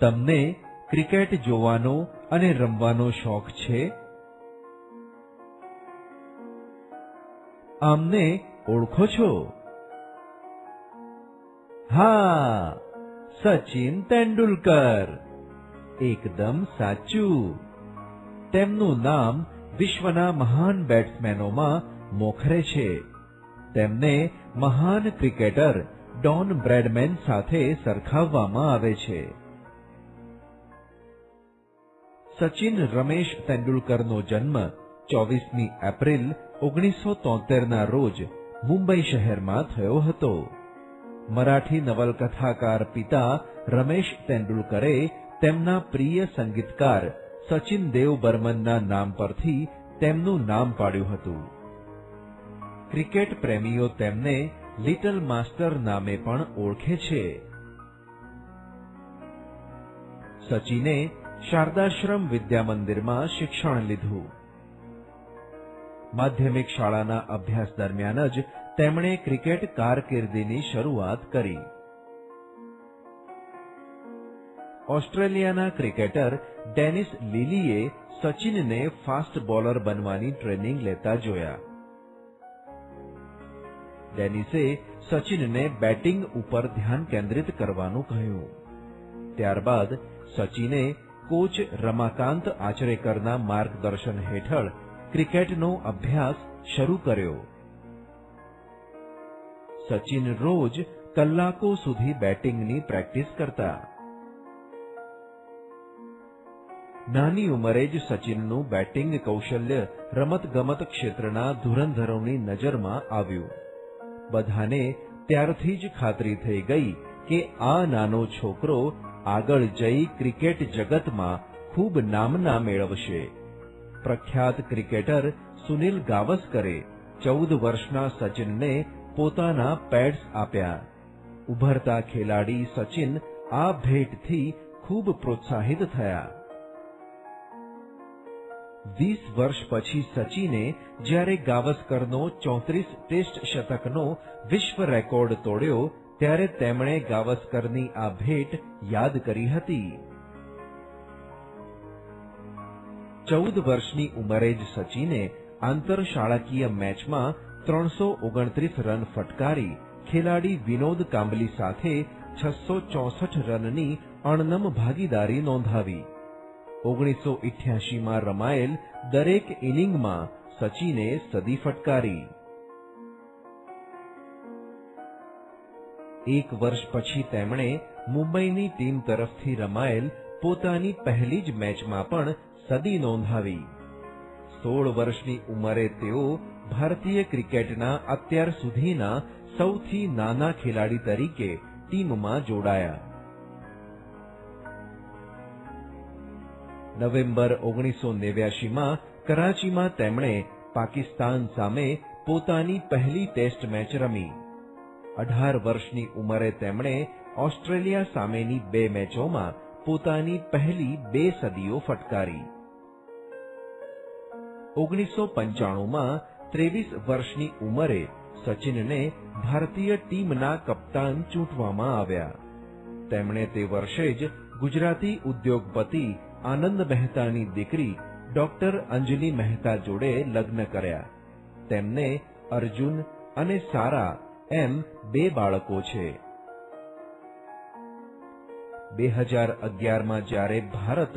તમને ક્રિકેટ જોવાનો અને રમવાનો શોખ છે? આમને ઓળખો છો? હા, સચિન તેંડુલકર. એકદમ સાચું. તેમનું નામ વિશ્વના મહાન બેટ્સમેનોમાં મોખરે છે. તેમને મહાન ક્રિકેટર ડોન બ્રેડમેન સાથે સરખાવવામાં આવે છે. સચિન રમેશ તેંડુલકરનો જન્મ ચોવીસમી એપ્રિલ ઓગણીસો તોતેરના રોજ મુંબઈ શહેરમાં થયો હતો. મરાઠી નવલકથાકાર પિતા રમેશ તેંડુલકરે તેમના પ્રિય સંગીતકાર સચિન દેવ બર્મનના નામ પરથી તેમનું નામ પાડ્યું હતું. ક્રિકેટ પ્રેમીઓ તેમને લિટલ માસ્ટર નામે પણ ઓળખે છે. સચિને શારદાશ્રમ વિદ્યા મંદિરમાં શિક્ષણ લીધું. માધ્યમિક શાળાના અભ્યાસ દરમિયાન જ તેમણે ક્રિકેટ કારકિર્દીની શરૂઆત કરી. ઓસ્ટ્રેલિયાના ક્રિકેટર ડેનિસ લીલીએ સચિનને ફાસ્ટ બોલર બનવાની ટ્રેનિંગ લેતા જોયા. ડેનિસે સચિનને બેટિંગ ઉપર ધ્યાન કેન્દ્રિત કરવાનું કહ્યું. ત્યારબાદ સચિને કોચ રમાકાંત આચરેકરના માર્ગદર્શન હેઠળ ક્રિકેટનો અભ્યાસ શરૂ કર્યો. સચિન રોજ કલાકો સુધી બેટિંગની પ્રેક્ટિસ કરતા. નાની ઉંમરે જ સચિનનું બેટિંગ કૌશલ્ય રમતગમત ક્ષેત્રના ધુરંધરોની નજરમાં આવ્યું. બધાને ત્યારથી જ ખાતરી થઈ ગઈ કે આ નાનો છોકરો આગળ જઈ ક્રિકેટ જગતમાં ખૂબ નામના મેળવશે. પ્રખ્યાત ક્રિકેટર સુનિલ ગાવસ્કરે ચૌદ વર્ષના સચિનને પોતાના પેડ્સ આપ્યા. ઉભરતા ખેલાડી સચિન આ ભેટથી ખૂબ પ્રોત્સાહિત થયા. વીસ વર્ષ પછી સચિને જ્યારે ગાવસ્કરનો ચોત્રીસ ટેસ્ટ શતકનો વિશ્વ રેકોર્ડ તોડ્યો ત્યારે તેમણે ગાવસ્કરની આ ભેટ યાદ કરી હતી. ચૌદ વર્ષની ઉંમરે જ સચિને આંતરશાળાકીય મેચમાં ત્રણસો ઓગણત્રીસ રન ફટકારી ખેલાડી વિનોદ કાંબલી સાથે છસો ચોસઠ રનની અણનમ ભાગીદારી નોંધાવી. ઓગણીસો ઇઠ્યાસીમાં રમાયેલ દરેક ઇનિંગમાં સચિને સદી ફટકારી. એક વર્ષ પછી તેમણે મુંબઈની ટીમ તરફથી રમાયેલ પોતાની પહેલી જ મેચમાં પણ સદી નોંધાવી. સોળ વર્ષની ઉંમરે તેઓ ભારતીય ક્રિકેટના અત્યાર સુધીના સૌથી નાના ખેલાડી તરીકે ટીમમાં જોડાયા. નવેમ્બર ઓગણીસો નેવ્યાસીમાં કરાચીમાં તેમણે પાકિસ્તાન સામે પોતાની પહેલી ટેસ્ટ મેચ રમી. અઢાર વર્ષની ઉંમરે તેમણે ઓસ્ટ્રેલિયા સામેની બે મેચોમાં પોતાની પહેલી બે સદીઓ ફટકારી. ઓગણીસો પંચાણુંમાં ત્રેવીસ વર્ષની ઉંમરે સચિનને ભારતીય ટીમના કપ્તાન ચૂંટવામાં આવ્યા. તેમણે તે વર્ષે જ ગુજરાતી ઉદ્યોગપતિ આનંદ મહેતાની દીકરી ડોક્ટર અંજલિ મહેતા જોડે લગ્ન કર્યા. તેમને અર્જુન અને સારા એમ બે બાળકો છે. બે હજાર અગિયારમાં જ્યારે ભારત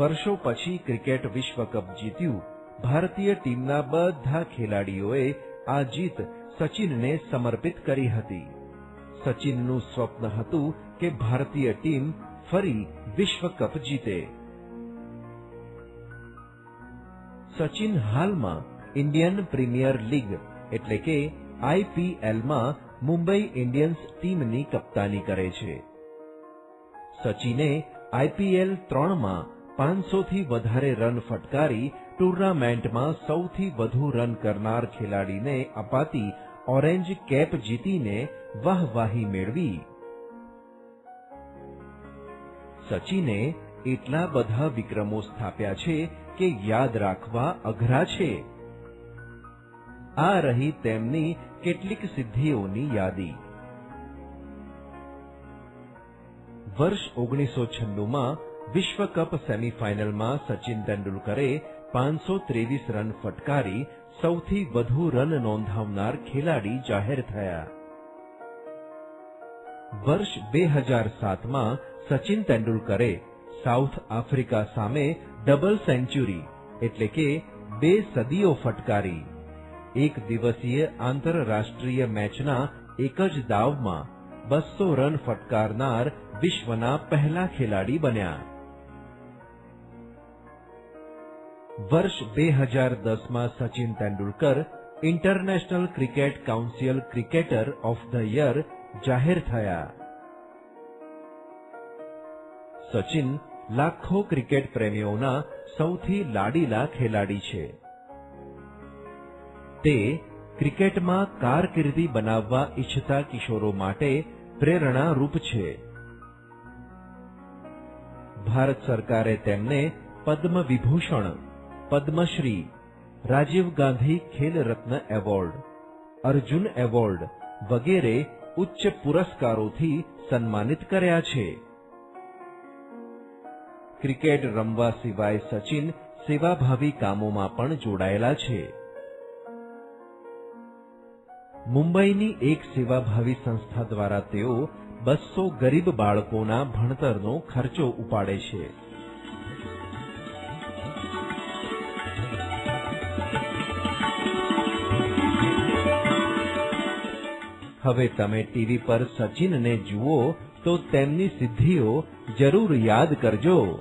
વર્ષો પછી ક્રિકેટ વિશ્વ જીત્યું, ભારતીય ટીમના બધા ખેલાડીઓએ આ જીત સચિનને સમર્પિત કરી હતી. સચિનનું સ્વપ્ન હતું કે ભારતીય ટીમ ફરી વિશ્વ કપ જીતે. સચિન હાલમાં ઇન્ડિયન પ્રીમિયર લીગ એટલે કે આઈપીએલમાં મુંબઈ ઇન્ડિયન્સ ટીમની કપ્તાની કરે છે. સચિને આઈપીએલ ત્રણમાં પાંચસોથી વધારે રન ફટકારી ટુર્નામેન્ટમાં સૌથી વધુ રન કરનાર ખેલાડીને અપાતી ઓરેન્જ કેપ જીતીને વાહવાહી મેળવી. સચિને એટલા બધા વિક્રમો સ્થાપ્યા છે કે યાદ રાખવા અઘરા છે. આ રહી તેમની કેટલીક સિદ્ધિઓની યાદી. વર્ષ ઓગણીસો છન્નુમાં વિશ્વ કપ સેમીફાઇનલમાં સચિન તેંડુલકરે પાંચસો ત્રેવીસ રન ફટકારી સૌથી વધુ રન નોંધાવનાર ખેલાડી જાહેર થયા. વર્ષ બે હજાર સાતમાં સચિન તેંડુલકરે સાઉથ આફ્રિકા સામે ડબલ સેન્ચુરી એટલે કે બે સદીઓ ફટકારી. એક દિવસીય આંતરરાષ્ટ્રીય મેચના એક જ દાવમાં બસો રન ફટકારનાર વિશ્વના પહેલા ખેલાડી બન્યા. વર્ષ બે હજાર દસમાં Sachin Tendulkar international cricket council cricketer of the year જાહેર થયા. સચિન લાખો ક્રિકેટ પ્રેમીઓના સૌથી લાડીલા ખેલાડી છે. તે ક્રિકેટમાં કારકિર્દી બનાવવા ઈચ્છતા કિશોરો માટે પ્રેરણારૂપ છે. ભારત સરકારે તેમને પદ્મ વિભૂષણ પદ્મશ્રી, રાજીવ ગાંધી ખેલ રત્ન એવોર્ડ, અર્જુન એવોર્ડ વગેરે ઉચ્ચ પુરસ્કારોથી સન્માનિત કર્યા છે. ક્રિકેટ રમવા સિવાય સચિન સેવાભાવી કામોમાં પણ જોડાયેલા છે. મુંબઈની એક સેવાભાવી સંસ્થા દ્વારા તેઓ બસો ગરીબ બાળકોના ભણતરનો ખર્ચો ઉપાડે છે. હવે તમે ટીવી પર સચિનને જુઓ તો તેમની સિદ્ધિઓ જરૂર યાદ કરજો.